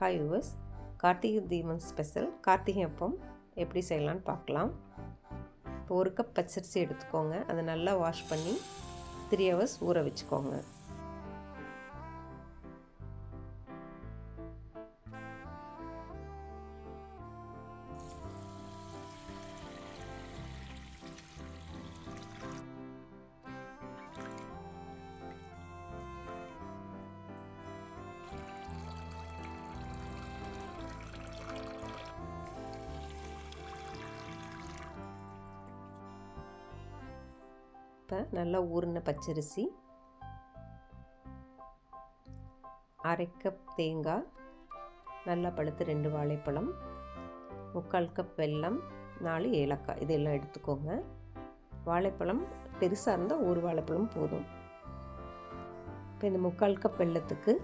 Hi viewers Karthigai Deepam special Karthigai அப்பம் எப்படி செய்யலான்னு பார்க்கலாம். இப்போ ஒரு கப் பச்சரிசி எடுத்துக்கோங்க. அதை நல்லா வாஷ் பண்ணி த்ரீ ஹவர்ஸ் ஊற வச்சுக்கோங்க. இப்போ நல்லா ஊறின பச்சரிசி அரை கப் தேங்காய் நல்லா பழுத்து ரெண்டு வாழைப்பழம் முக்கால் கப் வெல்லம் நாலு ஏலக்காய் இதெல்லாம் எடுத்துக்கோங்க. வாழைப்பழம் பெருசாக இருந்தால் ஒரு வாழைப்பழம் போதும். இப்போ இந்த முக்கால் கப் வெள்ளத்துக்கு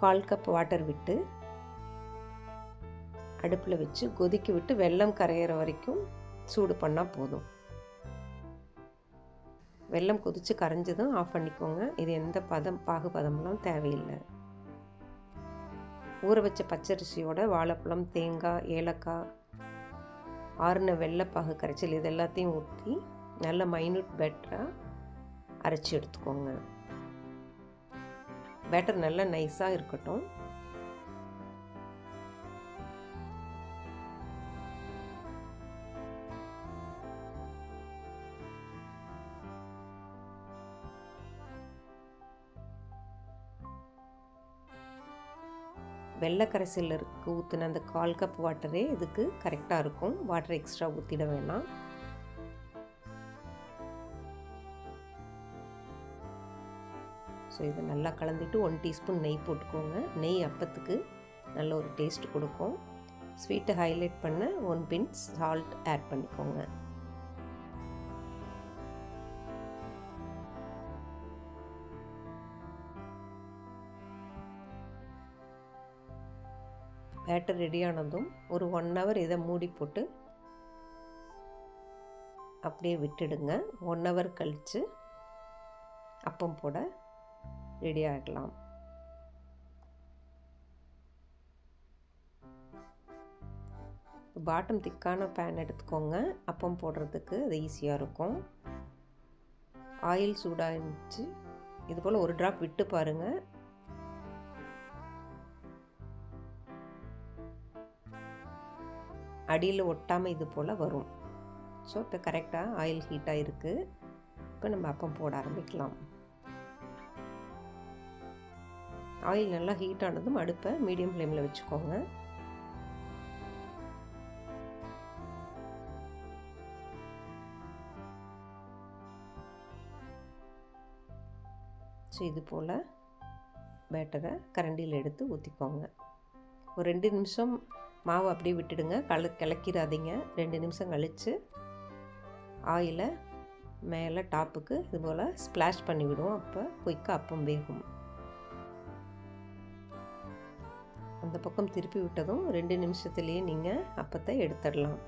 கால் கப் வாட்டர் விட்டு அடுப்பில் வச்சு கொதிக்க விட்டு வெல்லம் கரையிற வரைக்கும் சூடு பண்ணால் போதும். வெள்ளம் கொதித்து கரைஞ்சதும் ஆஃப் பண்ணிக்கோங்க. இது எந்த பதம் பாகுபதம்லாம் தேவையில்லை. ஊற வச்ச பச்சரிசியோட வாழைப்பழம் தேங்காய் ஏலக்காய் ஆறுன வெள்ளைப்பாகு கரைச்சல் இது எல்லாத்தையும் ஊற்றி நல்ல மைனூட் பேட்டராக அரைச்சி எடுத்துக்கோங்க. பேட்டர் நல்லா நைஸாக இருக்கட்டும். வெள்ளை இருக்கு ஊற்றின அந்த கால் கப் வாட்டரே இதுக்கு கரெக்டாக இருக்கும். வாட்டர் எக்ஸ்ட்ரா ஊற்றிட வேணாம். ஸோ இதை நல்லா கலந்துட்டு ஒன் டீஸ்பூன் நெய் போட்டுக்கோங்க. நெய் அப்பத்துக்கு நல்ல ஒரு டேஸ்ட் கொடுக்கும். ஸ்வீட்டை ஹைலைட் பண்ண ஒன் பின்ஸ் சால்ட் ஆட் பண்ணிக்கோங்க. பேட்டர் ரெடியானதும் ஒரு ஒன் ஹவர் இதை மூடி போட்டு அப்படியே விட்டுடுங்க. ஒன் ஹவர் கழித்து அப்பம் போட ரெடி ஆகலாம் பாட்டம் திக்கான பேன் எடுத்துக்கோங்க. அப்பம் போடுறதுக்கு அது ஈஸியாக இருக்கும். ஆயில் சூடாகிடுச்சு இது போல் ஒரு ட்ராப் விட்டு பாருங்கள் அடியில் ஒட்டாமல் இது போல் வரும். ஸோ இப்போ கரெக்டாக ஆயில் ஹீட்டாக இருக்குது இப்போ நம்ம அப்பம் போட ஆரம்பிக்கலாம். ஆயில் நல்லா ஹீட் ஆனதும் அடுப்பை மீடியம் ஃப்ளேமில் வச்சுக்கோங்க. ஸோ இது போல் பேட்டரை கரண்டியில் எடுத்து ஊற்றிக்கோங்க ஒரு ரெண்டு நிமிஷம் மாவு அப்படியே விட்டுடுங்க. கல கிளக்கிடாதீங்க ரெண்டு நிமிஷம் கழித்து ஆயிலை மேலே டாப்புக்கு இது போல் ஸ்ப்ளாஷ் பண்ணிவிடுவோம் அப்போ குயிக்காக அப்பம் வேகும். அந்த பக்கம் திருப்பி விட்டதும் ரெண்டு நிமிஷத்துலேயே நீங்கள் அப்பத்தை எடுத்துடலாம்.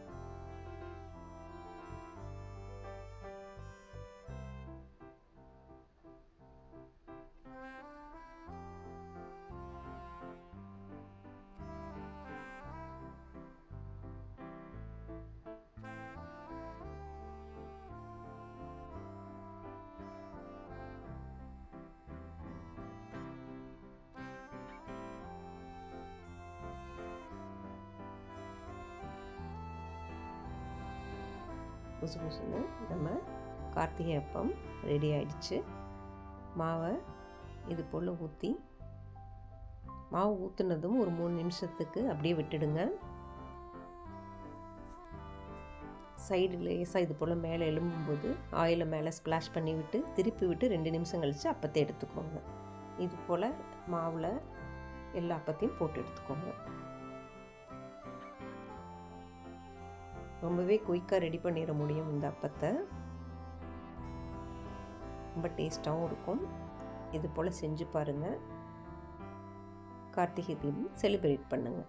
புசு புசுன்னு நம்ம கார்த்திகை அப்பம் ரெடி ஆயிடுச்சு. மாவை இது போல் ஊற்றி மாவு ஊற்றுனதும் ஒரு மூணு நிமிஷத்துக்கு அப்படியே விட்டுடுங்க. சைடு லேசாக இது போல் மேலே எழும்பும்போது ஆயிலை மேலே ஸ்ப்ளாஷ் பண்ணி விட்டு திருப்பி விட்டு ரெண்டு நிமிஷம் கழித்து அப்பத்தை எடுத்துக்கோங்க. இது போல் மாவில் எல்லா அப்பத்தையும் போட்டு எடுத்துக்கோங்க. ரொம்பவே குயிக்காக ரெடி பண்ணிட முடியும் இந்த அப்பத்தை. ரொம்ப டேஸ்ட்டாகவும் இருக்கும். இது போல் செஞ்சு பாருங்கள் கார்த்திகை தீபம் செலிப்ரேட் பண்ணுங்கள்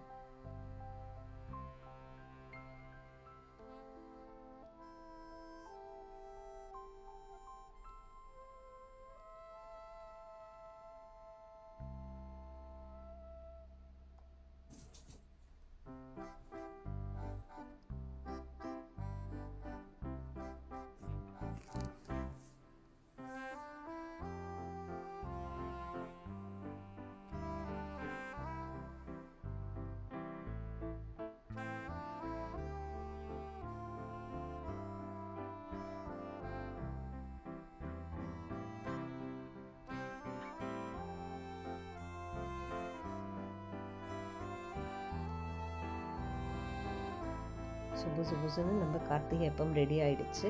சுபு சுபுசுன்னு நம்ம கார்த்திகை அப்பம் ரெடி ஆகிடுச்சு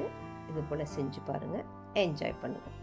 இது போல் செஞ்சு பாருங்கள் என்ஜாய் பண்ணுங்கள்